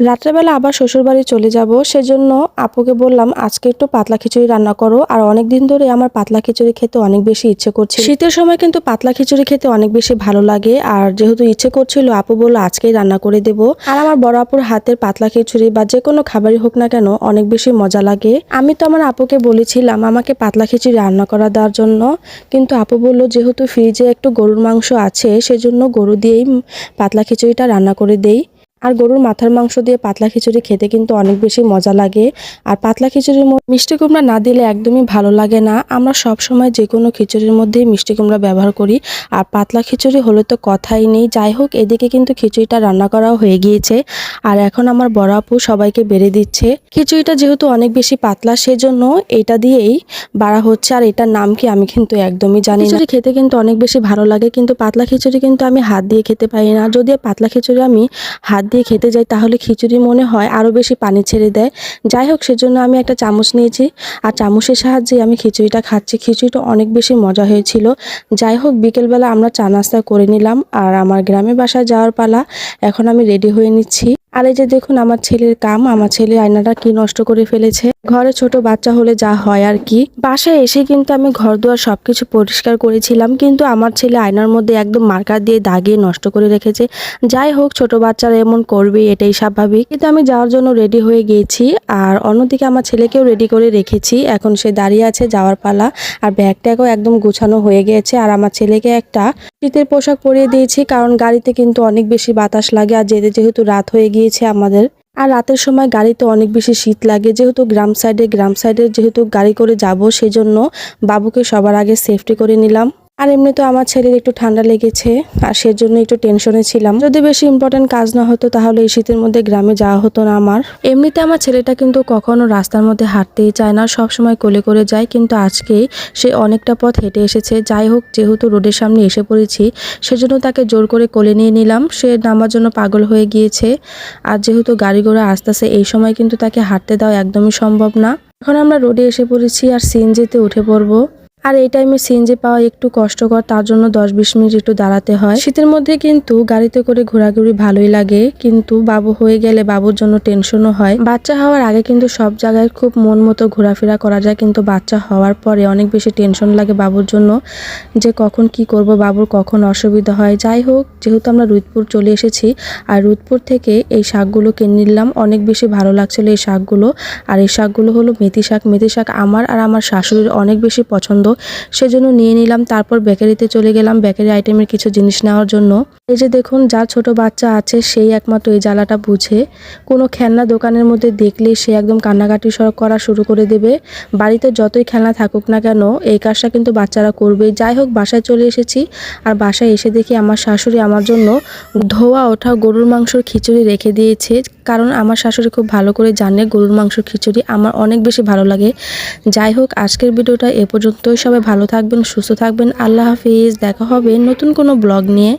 রাত্রেবেলা আবার শ্বশুরবাড়ি চলে যাব, সেজন্য আপুকে বললাম, আজকে একটু পাতলা খিচুড়ি রান্না করো। আর অনেক দিন ধরে আমার পাতলা খিচুড়ি খেতে অনেক বেশি ইচ্ছে করছে শীতের সময় কিন্তু পাতলা খিচুড়ি খেতে অনেক বেশি ভালো লাগে। আর যেহেতু ইচ্ছে করছিল, আপু বলল, আজকেই রান্না করে দেব। আর আমার বড় আপুর হাতের পাতলা খিচুড়ি বা যে কোনো খাবারই হোক না কেন, অনেক বেশি মজা লাগে। আমি তো আমার আপুকে বলেছিলাম, আমাকে পাতলা খিচুড়ি রান্না করা দেওয়ার জন্য। কিন্তু আপু বলল, যেহেতু ফ্রিজে একটু গরুর মাংস আছে, সেজন্য গরু দিয়েই পাতলা খিচুড়িটা রান্না করে দেই। আর গরুর মাথার মাংস দিয়ে পাতলা খিচুড়ি খেতে কিন্তু অনেক বেশি মজা লাগে। আর পাতলা খিচুড়ির মিষ্টি কুমড়া না দিলে একদমই ভালো লাগে না। আমরা সব সময় যে কোনো খিচুড়ির মধ্যেই মিষ্টি কুমড়া ব্যবহার করি। আর পাতলা খিচুড়ি হলে তো কথাই নেই। যাই হোক, এদিকে কিন্তু খিচুড়িটা রান্না করাও হয়ে গিয়েছে। আর এখন আমার বড় আপু সবাইকে বেড়ে দিচ্ছে। খিচুড়িটা যেহেতু অনেক বেশি পাতলা, সেজন্য এটা দিয়েই বাড়া হচ্ছে। আর এটার নাম কি আমি কিন্তু একদমই জানি খিচুড়ি খেতে কিন্তু অনেক বেশি ভালো লাগে, কিন্তু পাতলা খিচুড়ি কিন্তু আমি হাত দিয়ে খেতে পারি না। যদি পাতলা খিচুড়ি আমি হাত দিয়ে খেতে যাই, তাহলে খিচুড়ি মনে হয় আরও বেশি পানি ছেড়ে দেয়। যাই হোক, সেজন্য আমি একটা চামচ নিয়েছি। আর চামচের সাহায্যে আমি খিচুড়িটা খাচ্ছি। খিচুড়িটা অনেক বেশি মজা হয়েছিল। যাই হোক, বিকেলবেলা আমরা চা নাস্তা করে নিলাম। আর আমার গ্রামে বাসায় যাওয়ার পালা। এখন আমি রেডি হয়ে নিচ্ছি। আর এই যে দেখুন আমার ছেলের কাম, আমার ছেলে আয়নাটা কি নষ্ট করে ফেলেছে। ঘরে ছোট বাচ্চা হলে যা হয় আর কি। বাসায় এসে কিন্তু আমি ঘর দুয়ার সবকিছু পরিষ্কার করেছিলাম, কিন্তু আমার ছেলে আয়নার মধ্যে একদম মার্কার দিয়ে দাগিয়ে নষ্ট করে রেখেছে। যাই হোক, ছোট বাচ্চারা এমন করবে, এটাই স্বাভাবিক। কিন্তু আমি যাওয়ার জন্য রেডি হয়ে গিয়েছি আর অন্যদিকে আমার ছেলেকেও রেডি করে রেখেছি। এখন সে দাঁড়িয়ে আছে যাওয়ার পালা, আর ব্যাগটাকেও একদম গোছানো হয়ে গিয়েছে আর আমার ছেলেকে একটা শীতের পোশাক পরিয়ে দিয়েছি, কারণ গাড়িতে কিন্তু অনেক বেশি বাতাস লাগে, আর যেতে যেহেতু রাত হয়ে গিয়েছে আমাদের। আর রাতের সময় গাড়িতে অনেক বেশি শীত লাগে, যেহেতু গ্রাম সাইডে গ্রাম সাইডে যেহেতু গাড়ি করে যাব, সেজন্য বাবুকে সবার আগে সেফটি করে নিলাম। আর এমনি তো আমার ছেলের একটু ঠান্ডা লেগেছে, আর সেজন্য একটু টেনশনে ছিলাম। যদি বেশি ইম্পর্টেন্ট কাজ না হতো, তাহলে এই শীতের মধ্যে গ্রামে যাওয়া হতো না আমার। এমনিতে আমার ছেলেটা কিন্তু কখনো রাস্তার মধ্যে হাঁটতেই চায় না সব সময় কোলে করে যায়, কিন্তু আজকে সে অনেকটা পথ হেঁটে এসেছে। যাই হোক, যেহেতু রোডের সামনে এসে পড়েছি, সেজন্য তাকে জোর করে কোলে নিয়ে নিলাম। সে নামার জন্য পাগল হয়ে গিয়েছে, আর যেহেতু গাড়ি ঘোড়া আসতেছে এই সময় কিন্তু তাকে হাঁটতে দেওয়া একদমই সম্ভব না। এখন আমরা রোডে এসে পড়েছি, আর সিএনজিতে উঠে পড়ব। আর এই টাইমে সিএনজি পাওয়া একটু কষ্টকর, তার জন্য দশ বিশ মিনিট একটু দাঁড়াতে হয়। শীতের মধ্যে কিন্তু গাড়িতে করে ঘোরাঘুরি ভালোই লাগে, কিন্তু বাবু হয়ে গেলে বাবুর জন্য টেনশনও হয়। বাচ্চা হওয়ার আগে কিন্তু সব জায়গায় খুব মন মতো ঘোরাফেরা করা যায়, কিন্তু বাচ্চা হওয়ার পরে অনেক বেশি টেনশন লাগে বাবুর জন্য, যে কখন কি করব, বাবুর কখন অসুবিধা হয়। যাই হোক, যেহেতু আমরা রুদপুর চলে এসেছি, আর রুদপুর থেকে এই শাকগুলো কিনে নিলাম, অনেক বেশি ভালো লাগছিল এই শাকগুলো। আর এই শাকগুলো হলো মেথি শাক। মেথি শাক আমার আর আমার শাশুড়ির অনেক বেশি পছন্দ। সেজন্য নিয়ে নিলাম, তারপর বেকারিতে চলে গেলাম, বেকারি আইটেমের কিছু জিনিস নেওয়ার জন্য। এই যে দেখুন যার ছোট বাচ্চা আছে, সেই একমাত্র এই জ্বালাটা বুঝে। কোনো খেলনা দোকানের মধ্যে দেখলে সে একদম কান্নাকাটি সর করা শুরু করে দেবে। বাড়িতে যতই খেলনা থাকুক না কেন, এই কাজটা কিন্তু বাচ্চারা করবে যাই হোক, বাসায় চলে এসেছি, আর বাসায় এসে দেখি আমার শাশুড়ি আমার জন্য ধোয়া, ওঠা, গরুর মাংসর খিচুড়ি রেখে দিয়েছে। কারণ আমার শাশুড়ি খুব ভালো করে জানে গরুর মাংস খিচুড়ি, আমার অনেক বেশি ভালো লাগে। যাই হোক, আজকের ভিডিওটা এ পর্যন্তই। সবাই ভালো থাকবেন সুস্থ থাকবেন। আল্লাহ হাফিজ দেখা হবে নতুন কোনো ব্লগ নিয়ে।